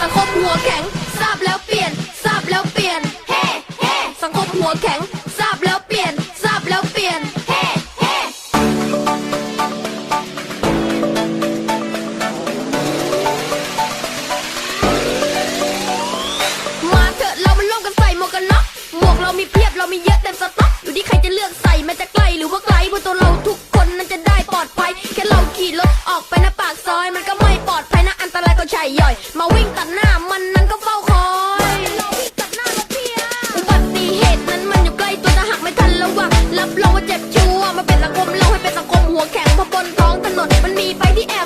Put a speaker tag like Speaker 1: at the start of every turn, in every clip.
Speaker 1: สังคมหัวแข็งทราบแล้วเปลี่ยนทราบแล้วเปลี่ยนเฮ้เฮ้สังคมหัวแข็งทราบแล้วเปลี่ยนทราบแล้วเปลี่ยนเฮ้เฮ้มาเถอะเรามาร่วมกันใส่หมวกกันน็อกหมวกเรามีเพียบเรามี ใช่ย่อย มาวิ่งตัดหน้ามันนั้นก็เฝ้าคอยอุบัติเหตุนั้นมันอยู่ใกล้ตัวแต่หักไม่ทันระวังรับรองว่าเจ็บชัวมาเป็นสังคมเราให้เป็นสังคมหัวแข็งพราะบนท้องถนนมันมีไปที่แอบ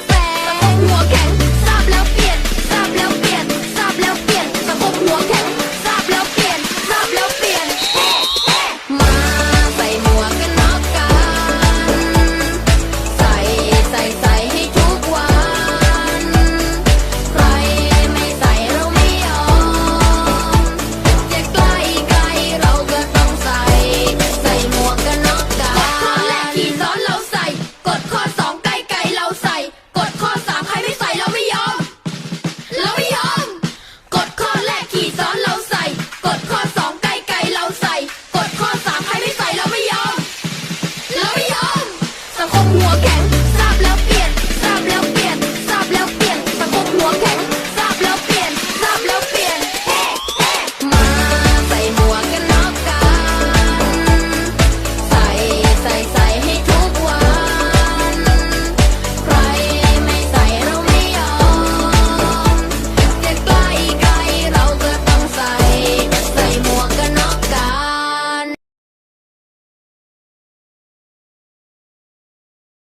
Speaker 1: okay